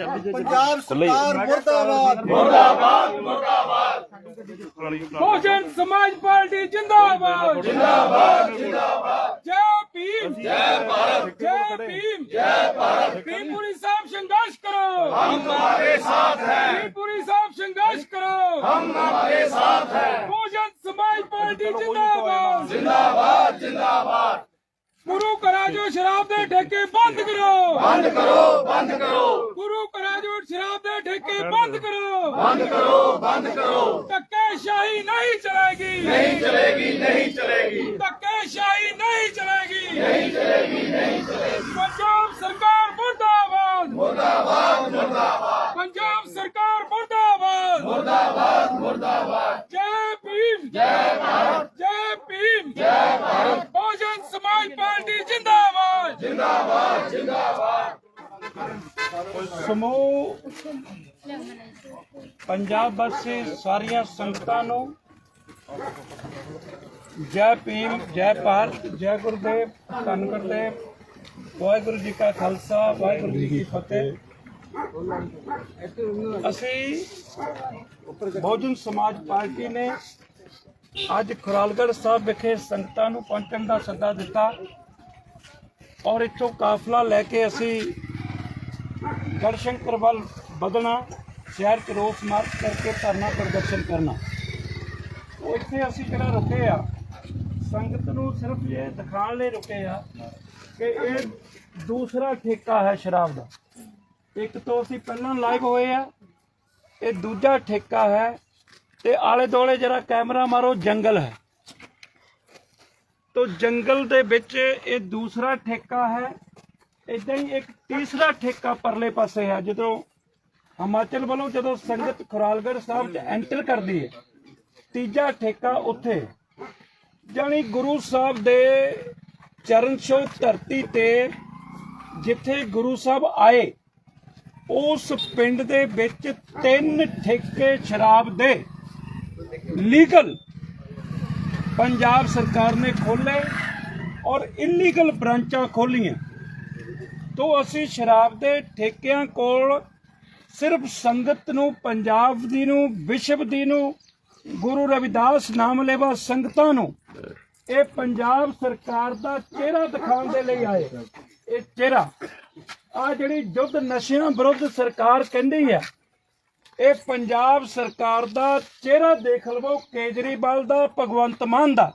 हाँ, पंजाब तो सरकार मुर्दाबाद। मुर्दाबाद मुर्दाबाद। बहुजन समाज पार्टी जिंदाबाद। जिंदाबाद जिंदाबाद। जय भीम। जय भारत। जय भीम। जय भारत। भीमपुरी साहब संघर्ष करो। हम तुम्हारे साथ हैं। भीमपुरी साहब संघर्ष करो। हम हमारे साथ हैं। बहुजन समाज पार्टी तो जिंदाबाद। जिंदाबाद जिंदाबाद। ਗੁਰੂ ਕਰਾਜੋ ਸ਼ਰਾਬ ਦੇ ਠੇਕੇ ਬੰਦ ਕਰੋ। ਬੰਦ ਕਰੋ ਬੰਦ ਕਰੋ। ਗੁਰੂ ਕਰਾਜੋ ਸ਼ਰਾਬ ਦੇ ਠੇਕੇ ਬੰਦ ਕਰੋ। ਬੰਦ ਕਰੋ ਬੰਦ ਕਰੋ। ਧੱਕੇ ਸ਼ਾਹੀ ਨਹੀਂ ਚਲੇਗੀ। ਨਹੀਂ ਚਲੇਗੀ ਨਹੀਂ ਚਲੇਗੀ। ਧੱਕੇ ਸ਼ਾਹੀ ਨਹੀਂ ਚਲੇਗੀ। ਨਹੀਂ ਚਲੇਗੀ ਨਹੀਂ ਚਲੇਗੀ। ਪੰਜਾਬ ਵਾਸੀ ਸਾਰੀਆਂ ਸੰਗਤਾਂ ਨੂੰ ਜੈ ਭੀਮ, ਜੈ ਭਾਰਤ, ਜੈ ਗੁਰਦੇਵ, ਧੰਨ ਗੁਰਦੇਵ, ਵਾਹਿਗੁਰੂ ਜੀ ਕਾ ਖਾਲਸਾ, ਵਾਹਿਗੁਰੂ ਜੀ ਕੀ ਫਤਿਹ। ਅਸੀਂ ਬਹੁਜਨ ਸਮਾਜ ਪਾਰਟੀ ਨੇ ਅੱਜ ਖੁਰਾਲਗੜ੍ਹ ਸਾਹਿਬ ਵਿਖੇ ਸੰਗਤਾਂ ਨੂੰ ਪਹੁੰਚਣ ਦਾ ਸੱਦਾ ਦਿੱਤਾ ਔਰ ਇੱਥੋਂ ਕਾਫਲਾ ਲੈ ਕੇ ਅਸੀਂ ਗੜਸ਼ੰਕਰ ਵੱਲ ਵਧਣਾ। ਸ਼ਹਿਰ ਚ ਰੋਸ ਮਾਰਚ ਕਰਕੇ ਧਰਨਾ ਪ੍ਰਦਰਸ਼ਨ ਕਰਨਾ। ਉਹ ਇੱਥੇ ਅਸੀਂ ਜਿਹੜਾ ਰੁਕੇ ਆ, ਸੰਗਤ ਨੂੰ ਸਿਰਫ ਇਹ ਦਿਖਾਉਣ ਲਈ ਰੁਕੇ ਆ ਕਿ ਇਹ ਦੂਸਰਾ ਠੇਕਾ ਹੈ ਸ਼ਰਾਬ ਦਾ। ਇੱਕ ਤੋਂ ਅਸੀਂ ਪਹਿਲਾਂ ਲਾਈਵ ਹੋਏ ਆ, ਇਹ ਦੂਜਾ ਠੇਕਾ ਹੈ ਤੇ ਆਲੇ ਦੁਆਲੇ ਜਿਹੜਾ ਕੈਮਰਾ ਮਾਰੋ, ਜੰਗਲ ਹੈ। ਤੋ ਜੰਗਲ ਦੇ ਵਿੱਚ ਇਹ ਦੂਸਰਾ ਠੇਕਾ ਹੈ, ਇਦਾਂ ਹੀ ਇੱਕ ਤੀਸਰਾ ਠੇਕਾ ਪਰਲੇ ਪਾਸੇ ਹੈ, ਜਦੋਂ ਹਿਮਾਚਲ ਵੱਲੋਂ ਜਦੋਂ ਸੰਗਤ ਖੁਰਾਲਗੜ੍ਹ ਸਾਹਿਬ ਚ ਐਂਟਰ ਕਰਦੀ ਹੈ, ਤੀਜਾ ਠੇਕਾ ਉੱਥੇ। ਜਾਣੀ ਗੁਰੂ ਸਾਹਿਬ ਦੇ ਚਰਨ ਛੋਹ ਧਰਤੀ ਤੇ ਜਿੱਥੇ ਗੁਰੂ ਸਾਹਿਬ ਆਏ, ਉਸ ਪਿੰਡ ਦੇ ਵਿੱਚ ਤਿੰਨ ਠੇਕੇ ਸ਼ਰਾਬ ਦੇ ਲੀਗਲ ਪੰਜਾਬ ਸਰਕਾਰ ਨੇ ਖੋਲੇ ਔਰ ਇਲੀਗਲ ਬ੍ਰਾਂਚਾਂ ਖੋਲੀਆਂ ਤੋਂ ਅਸੀਂ ਸ਼ਰਾਬ ਦੇ ਠੇਕਿਆਂ ਕੋਲ ਸਿਰਫ ਸੰਗਤ ਨੂੰ, ਪੰਜਾਬ ਦੀ ਨੂੰ, ਵਿਸ਼ਵ ਦੀ ਨੂੰ, ਗੁਰੂ ਰਵਿਦਾਸ ਨਾਮ ਲੈਵਾ ਸੰਗਤਾਂ ਨੂੰ ਇਹ ਪੰਜਾਬ ਸਰਕਾਰ ਦਾ ਚਿਹਰਾ ਦਿਖਾਉਣ ਦੇ ਲਈ ਆਏ। ਇਹ ਚਿਹਰਾ ਆ ਜਿਹੜੀ ਜੁੱਧ ਨਸ਼ਿਆਂ ਵਿਰੁੱਧ ਸਰਕਾਰ ਕਹਿੰਦੀ ਹੈ, ਇਹ ਪੰਜਾਬ ਸਰਕਾਰ ਦਾ ਚਿਹਰਾ ਦੇਖ ਲਵੋ, ਕੇਜਰੀਵਾਲ ਦਾ, ਭਗਵੰਤ ਮਾਨ ਦਾ,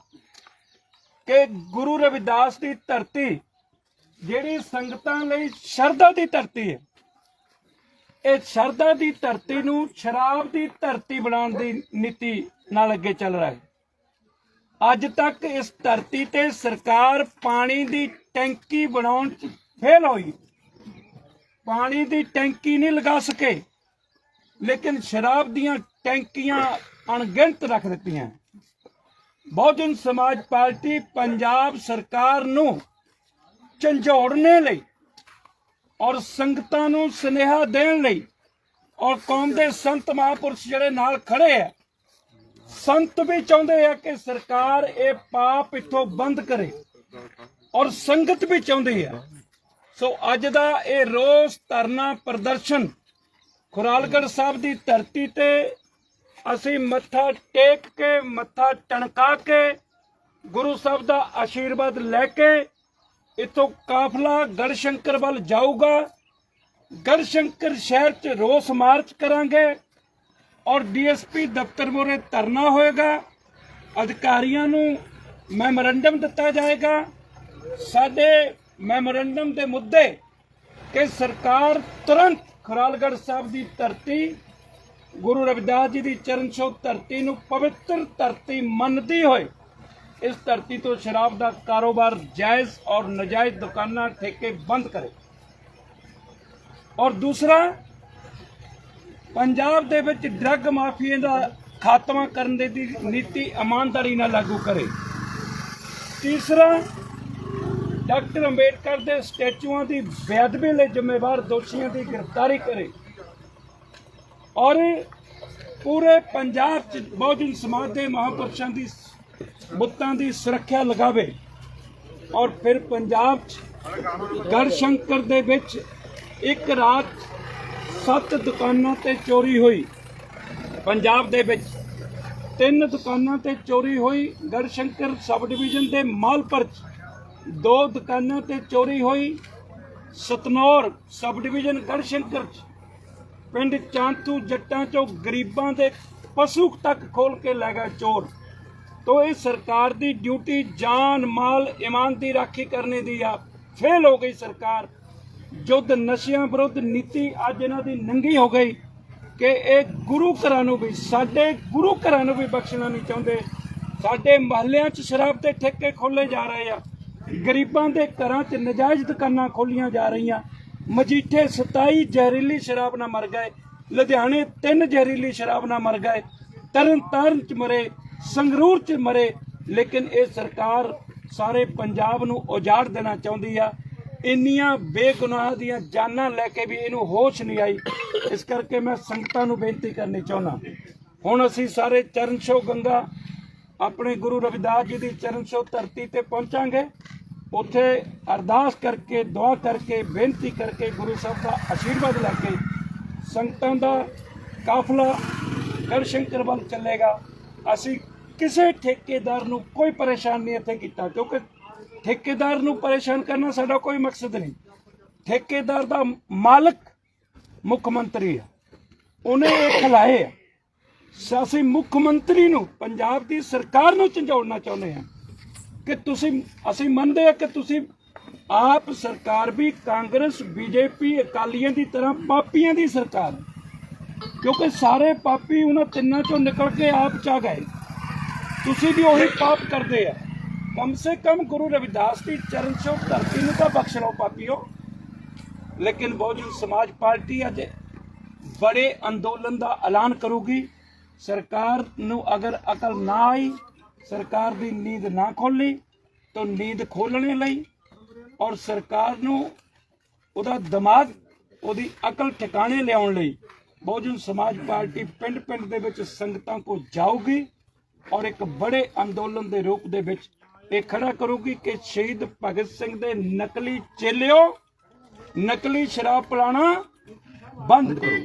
ਕਿ ਗੁਰੂ ਰਵਿਦਾਸ ਦੀ ਧਰਤੀ ਜਿਹੜੀ ਸੰਗਤਾਂ ਲਈ ਸ਼ਰਧਾ ਦੀ ਧਰਤੀ ਹੈ। ਇਹ ਸ਼ਰਧਾ ਦੀ ਧਰਤੀ ਨੂੰ ਸ਼ਰਾਬ ਦੀ ਧਰਤੀ ਬਣਾਉਣ ਦੀ ਨੀਤੀ ਨਾਲ ਅੱਗੇ ਚੱਲ ਰਿਹਾ ਹੈ। ਅੱਜ ਤੱਕ ਇਸ ਧਰਤੀ ਤੇ ਸਰਕਾਰ ਪਾਣੀ ਦੀ ਟੈਂਕੀ ਬਣਾਉਣ 'ਚ ਫੇਲ ਹੋਈ। ਪਾਣੀ ਦੀ ਟੈਂਕੀ ਨਹੀਂ ਲਗਾ ਸਕੇ, ਲੇਕਿਨ ਸ਼ਰਾਬ ਦੀਆਂ ਟੈਂਕੀਆਂ ਅਣਗਿਣਤ ਰੱਖ ਦਿੱਤੀਆਂ। ਬਹੁਜਨ ਸਮਾਜ ਪਾਰਟੀ ਪੰਜਾਬ ਸਰਕਾਰ ਨੂੰ ਝੰਜੋੜਨੇ ਲਈ ਔਰ ਸੰਗਤਾਂ ਨੂੰ ਸੁਨੇਹਾ ਦੇਣ ਲਈ ਔਰ ਕੌਮ ਦੇ ਸੰਤ ਮਹਾਂਪੁਰਸ਼ ਜਿਹੜੇ ਨਾਲ ਖੜੇ ਆ, ਸੰਤ ਵੀ ਚਾਹੁੰਦੇ ਆ ਕਿ ਸਰਕਾਰ ਇਹ ਪਾਪ ਇੱਥੋਂ ਬੰਦ ਕਰੇ ਔਰ ਸੰਗਤ ਵੀ ਚਾਹੁੰਦੀ ਆ। ਸੋ ਅੱਜ ਦਾ ਇਹ ਰੋਸ ਧਰਨਾ ਪ੍ਰਦਰਸ਼ਨ ਖੁਰਾਲਗੜ੍ਹ ਸਾਹਿਬ ਦੀ ਧਰਤੀ ਤੇ ਅਸੀਂ ਮੱਥਾ ਟੇਕ ਕੇ, ਮੱਥਾ ਟਣਕਾ ਕੇ, ਗੁਰੂ ਸਾਹਿਬ ਦਾ ਆਸ਼ੀਰਵਾਦ ਲੈ ਕੇ ਇਥੋਂ ਕਾਫਲਾ ਗੜਸ਼ੰਕਰ ਵੱਲ ਜਾਊਗਾ। ਗੜਸ਼ੰਕਰ ਸ਼ਹਿਰ 'ਚ ਰੋਸ ਮਾਰਚ ਕਰਾਂਗੇ ਔਰ ਡੀਐਸਪੀ ਦਫ਼ਤਰ ਮੂਹਰੇ ਧਰਨਾ ਹੋਏਗਾ। ਅਧਿਕਾਰੀਆਂ ਨੂੰ ਮੈਮੋਰੰਡਮ ਦਿੱਤਾ ਜਾਏਗਾ। ਸਾਡੇ ਮੈਮੋਰੰਡਮ ਦੇ ਮੁੱਦੇ ਕਿ ਸਰਕਾਰ ਤੁਰੰਤ ਖਰਾਲਗੜ੍ਹ ਸਾਹਿਬ ਦੀ ਧਰਤੀ, ਗੁਰੂ ਰਵਿਦਾਸ ਜੀ ਦੀ ਚਰਨ ਛੋਹ ਧਰਤੀ ਨੂੰ ਪਵਿੱਤਰ ਧਰਤੀ ਮੰਨਦੀ ਹੋਏ ਇਸ ਧਰਤੀ ਤੋਂ ਸ਼ਰਾਬ ਦਾ ਕਾਰੋਬਾਰ ਜਾਇਜ਼ ਔਰ ਨਜਾਇਜ਼ ਦੁਕਾਨਾਂ, ਠੇਕੇ ਬੰਦ ਕਰੇ। ਔਰ ਦੂਸਰਾ, ਪੰਜਾਬ ਦੇ ਵਿੱਚ ਡਰੱਗ ਮਾਫੀਆ ਦਾ ਖਾਤਮਾ ਕਰਨ ਦੀ ਨੀਤੀ ਇਮਾਨਦਾਰੀ ਨਾਲ ਲਾਗੂ ਕਰੇ। ਤੀਸਰਾ, ਡਾਕਟਰ ਅੰਬੇਡਕਰ ਦੇ ਸਟੈਚੂਆਂ ਦੀ ਬੇਅਦਬੀ ਲਈ ਜ਼ਿੰਮੇਵਾਰ ਦੋਸ਼ੀਆਂ ਦੀ ਗ੍ਰਿਫਤਾਰੀ ਕਰੇ। ਔਰ ਪੂਰੇ ਪੰਜਾਬ ਚ ਬਹੁਜਨ ਸਮਾਜ ਦੇ ਮਹਾਂਪੁਰਸ਼ਾਂ ਦੀ ਬੁੱਤਾਂ ਦੀ ਸੁਰੱਖਿਆ ਲਗਾਵੇ ਔਰ ਫਿਰ ਪੰਜਾਬ ਚ ਗੜਸ਼ੰਕਰ ਦੇ ਵਿੱਚ ਇੱਕ ਰਾਤ ਸੱਤ ਦੁਕਾਨਾਂ ਤੇ ਚੋਰੀ ਹੋਈ, ਪੰਜਾਬ ਦੇ ਵਿੱਚ ਤਿੰਨ ਦੁਕਾਨਾਂ ਤੇ ਚੋਰੀ ਹੋਈ ਗੜਸ਼ੰਕਰ ਸਬ ਡਿਵੀਜ਼ਨ ਦੇ ਮਾਲਪੁਰ 'ਚ ਦੋ ਦੁਕਾਨਾਂ ਤੇ ਚੋਰੀ ਹੋਈ, ਸਤਨੌਰ ਸਬ ਡਿਵੀਜ਼ਨ ਗੜਸ਼ੰਕਰ 'ਚ ਪਿੰਡ ਚਾਂਤੂ ਜੱਟਾਂ ਚੋਂ ਗਰੀਬਾਂ ਦੇ ਪਸ਼ੂ ਤੱਕ ਖੋਲ ਕੇ ਲੈ ਗਿਆ ਚੋਰ। ਤੋ ਇਹ ਸਰਕਾਰ ਦੀ ਡਿਊਟੀ ਜਾਨ ਮਾਲ ਇਮਾਨ ਦੀ ਰਾਖੀ ਕਰਨੇ ਦੀ ਆ। ਫੇਲ ਹੋ ਗਈ ਸਰਕਾਰ। ਜੁੱਧ ਨਸ਼ਿਆਂ ਵਿਰੁੱਧ ਨੀਤੀ ਅੱਜ ਇਹਨਾਂ ਦੀ ਨੰਗੀ ਹੋ ਗਈ ਕਿ ਇਹ ਗੁਰੂ ਘਰਾਂ ਨੂੰ ਵੀ, ਸਾਡੇ ਗੁਰੂ ਘਰਾਂ ਨੂੰ ਵੀ ਬਖਸ਼ਣਾ ਨਹੀਂ ਚਾਹੁੰਦੇ। ਸਾਡੇ ਮਹੱਲਿਆਂ 'ਚ ਸ਼ਰਾਬ ਦੇ ਠੇਕੇ ਖੋਲੇ ਜਾ ਰਹੇ ਆ। ਗਰੀਬਾਂ ਦੇ ਘਰਾਂ 'ਚ ਨਜਾਇਜ਼ ਦੁਕਾਨਾਂ ਖੋਲੀਆਂ ਜਾ ਰਹੀਆਂ। ਮਜੀਠੇ 27 ਜ਼ਹਿਰੀਲੀ ਸ਼ਰਾਬ ਨਾਲ ਮਰ ਗਏ। ਲੁਧਿਆਣੇ ਤਿੰਨ ਜ਼ਹਿਰੀਲੀ ਸ਼ਰਾਬ ਨਾਲ ਮਰ ਗਏ। ਤਰਨ ਤਾਰਨ 'ਚ ਮਰੇ। ਸੰਗਰੂਰ 'ਚ ਮਰੇ, ਲੇਕਿਨ ਇਹ ਸਰਕਾਰ ਸਾਰੇ ਪੰਜਾਬ ਨੂੰ ਉਜਾੜ ਦੇਣਾ ਚਾਹੁੰਦੀ ਆ। ਇੰਨੀਆਂ ਬੇਗੁਨਾਹ ਦੀਆਂ ਜਾਨਾਂ ਲੈ ਕੇ ਵੀ ਇਹਨੂੰ ਹੋਸ਼ ਨਹੀਂ ਆਈ। ਇਸ ਕਰਕੇ ਮੈਂ ਸੰਗਤਾਂ ਨੂੰ ਬੇਨਤੀ ਕਰਨੀ ਚਾਹੁੰਦਾ। ਹੁਣ ਅਸੀਂ ਸਾਰੇ ਚਰਨ ਛੋਹ ਗੰਗਾ, ਆਪਣੇ ਗੁਰੂ ਰਵਿਦਾਸ ਜੀ ਦੀ ਚਰਨ ਛੋਹ ਧਰਤੀ ਤੇ ਪਹੁੰਚਾਂਗੇ। ਉੱਥੇ ਅਰਦਾਸ ਕਰਕੇ, ਦੁਆ ਕਰਕੇ, ਬੇਨਤੀ ਕਰਕੇ ਗੁਰੂ ਸਾਹਿਬ ਦਾ ਆਸ਼ੀਰਵਾਦ ਲੈ ਕੇ ਸੰਗਤਾਂ ਦਾ ਕਾਫਲਾ ਗੜਸ਼ੰਕਰ ਵੱਲ ਚੱਲੇਗਾ। ਅਸੀਂ ਕਿਸੇ ਠੇਕੇਦਾਰ ਨੂੰ ਕੋਈ ਪਰੇਸ਼ਾਨ ਨਹੀਂ ਇੱਥੇ ਕੀਤਾ, ਕਿਉਂਕਿ ਠੇਕੇਦਾਰ ਨੂੰ ਪਰੇਸ਼ਾਨ ਕਰਨਾ ਸਾਡਾ ਕੋਈ ਮਕਸਦ ਨਹੀਂ। ਠੇਕੇਦਾਰ ਦਾ ਮਾਲਕ ਮੁੱਖ ਮੰਤਰੀ ਹੈ ਉਹਨੇ ਇਹ ਖਲਾਏ ਆ। ਸ- ਅਸੀਂ ਮੁੱਖ ਮੰਤਰੀ ਨੂੰ, ਪੰਜਾਬ ਦੀ ਸਰਕਾਰ ਨੂੰ ਝੰਜੋੜਨਾ ਚਾਹੁੰਦੇ ਹਾਂ ਕਿ ਤੁਸੀਂ, ਅਸੀਂ ਮੰਨਦੇ ਹਾਂ ਕਿ ਤੁਸੀਂ ਆਪ ਸਰਕਾਰ ਵੀ ਕਾਂਗਰਸ, ਬੀਜੇਪੀ, ਅਕਾਲੀਆਂ ਦੀ ਤਰ੍ਹਾਂ ਪਾਪੀਆਂ ਦੀ ਸਰਕਾਰ। ਕਿਉਂਕਿ ਸਾਰੇ ਪਾਪੀ ਉਹਨਾਂ ਤਿੰਨਾਂ ਚੋਂ ਨਿਕਲ ਕੇ ਆਪ ਚਾ ਗਏ। ਤੁਸੀਂ ਵੀ ਉਹੀ ਪਾਪ ਕਰਦੇ ਆ। ਕਮ ਸੇ ਕਮ ਗੁਰੂ ਰਵਿਦਾਸ ਦੀ ਚਰਨ ਛੋਹ ਧਰਤੀ ਨੂੰ ਤਾਂ ਬਖਸ਼ ਲਓ ਪਾਪੀਓ। ਲੇਕਿਨ ਬਹੁਜਨ ਸਮਾਜ ਪਾਰਟੀ ਅੱਜ ਬੜੇ ਅੰਦੋਲਨ ਦਾ ਐਲਾਨ ਕਰੂਗੀ। ਸਰਕਾਰ ਨੂੰ ਅਗਰ ਅਕਲ ਨਾ ਆਈ, ਸਰਕਾਰ ਦੀ ਨੀਂਦ ਨਾ ਖੋਲੀ ਤਾਂ ਨੀਂਦ ਖੋਲਣੇ ਲਈ ਔਰ ਸਰਕਾਰ ਨੂੰ ਉਹਦਾ ਦਿਮਾਗ, ਉਹਦੀ ਅਕਲ ਠਿਕਾਣੇ ਲਿਆਉਣ ਲਈ ਬਹੁਜਨ ਸਮਾਜ ਪਾਰਟੀ ਪਿੰਡ ਪਿੰਡ ਦੇ ਵਿੱਚ ਸੰਗਤਾਂ ਕੋ ਜਾਊਗੀ ਔਰ ਇੱਕ ਬੜੇ ਅੰਦੋਲਨ ਦੇ ਰੂਪ ਦੇ ਵਿੱਚ ਇਹ ਖੜਾ ਕਰੂਗੀ ਕਿ ਸ਼ਹੀਦ ਭਗਤ ਸਿੰਘ ਦੇ ਨਕਲੀ ਚੇਲਿਓ ਨਕਲੀ ਸ਼ਰਾਬ ਪਿਲਾਣਾ ਬੰਦ ਕਰੋ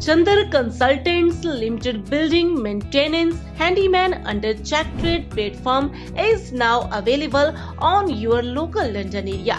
Chandar Consultants Limited Building Maintenance Handyman under Check Trade platform is now available on your local London area.